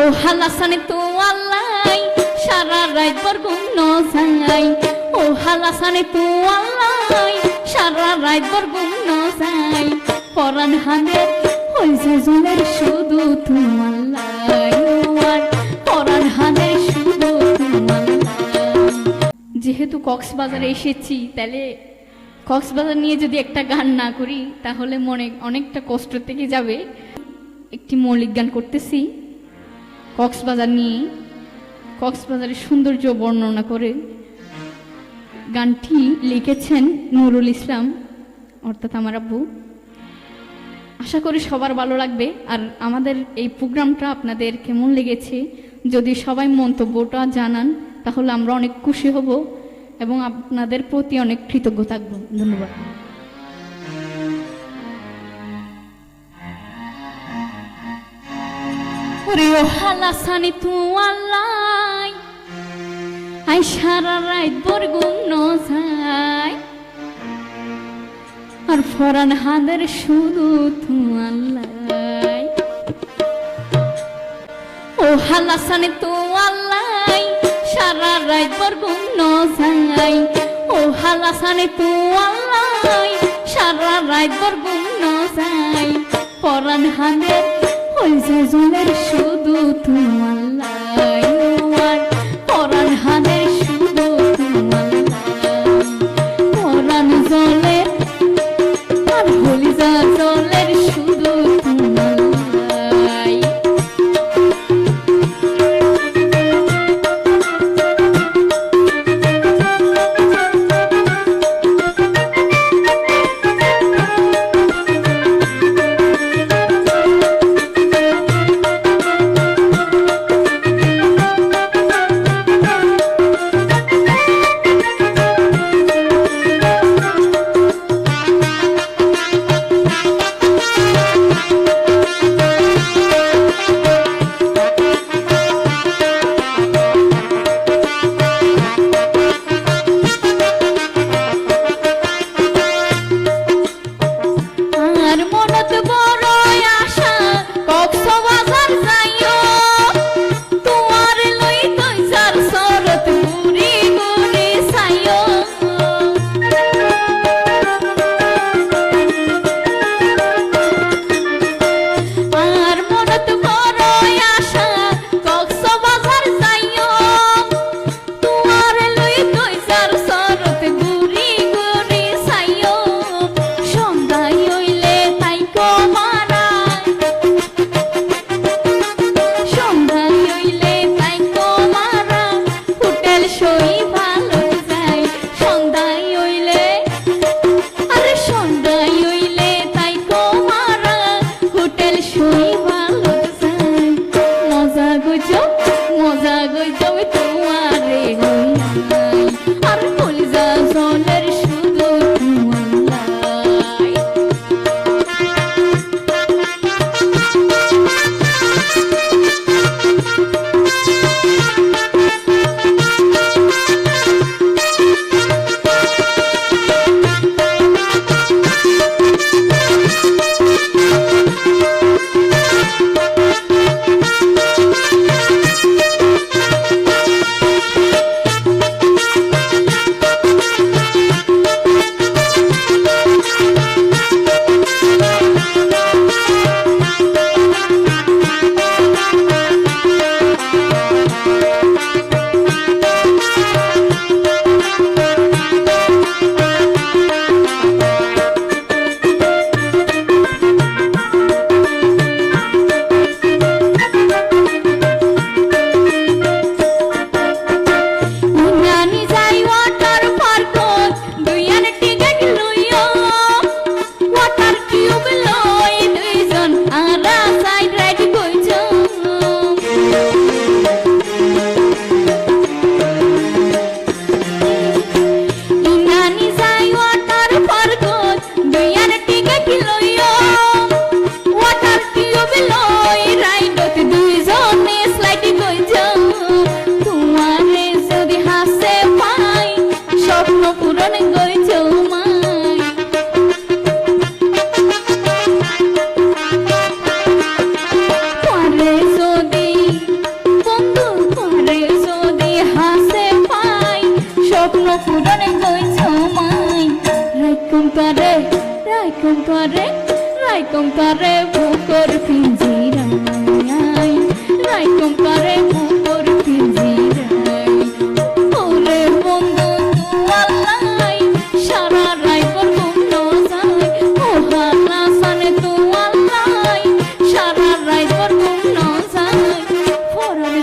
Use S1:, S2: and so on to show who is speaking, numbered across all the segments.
S1: ও হালাসানে তো আল্লাহ, সারা রাত বর গুম যাই ও হালাসানে তো আল্লাহ, সারা রাত বর গুম যাই পরান হানে হই যে জলের শুধু তোমার পরান হানে শুধু যেহেতু কক্সবাজারে এসেছি, তাহলে কক্সবাজার নিয়ে যদি একটা গান না করি, তাহলে মনে অনেকটা কষ্ট থেকে যাবে। একটি মৌলিক গান করতেছি। কক্সবাজার নিয়ে কক্সবাজারের সৌন্দর্য বর্ণনা করে গানটি লিখেছেন নুরুল ইসলাম, অর্থাৎ আমার আব্বু। আশা করি সবার ভালো লাগবে। আর আমাদের এই প্রোগ্রামটা আপনাদের কেমন লেগেছে? যদি সবাই মন্তব্যটা জানান, তাহলে আমরা অনেক খুশি হব এবং আপনাদের প্রতি অনেক কৃতজ্ঞ থাকব। ধন্যবাদ। ও হালাসানি তু আই সারা রাত বরগুম ন যায় আর ফরান হাদের শুধু তু ও হালাসানে তো আল্লাহ, সারা রাত বরগুম ন যায় ও হালাসানে তো আল্লাহ, সারা রাত বরগুম ন যায় পরান হাদের ওই যে জলের শুধু তোমার মজা গুজব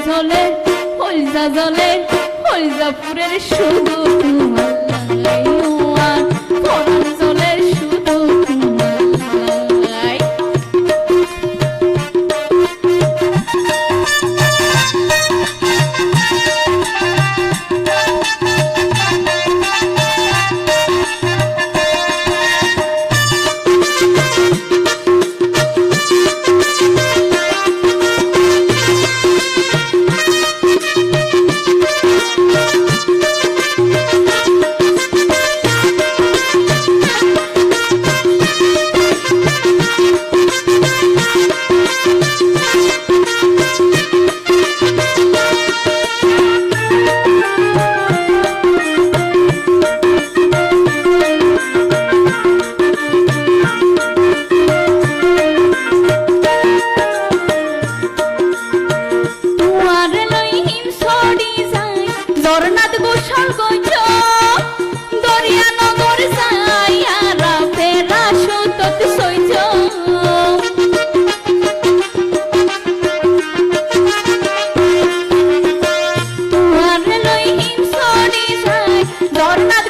S1: জলে হলজা জলে হলজা পুরের শুধু তোমার জগন্নাথ গোসাঙ্গ দরিয়ানগর সায়ারা ফেরা সুতত সৈজ। তোমার লই হিমসনি যায় জগন্নাথ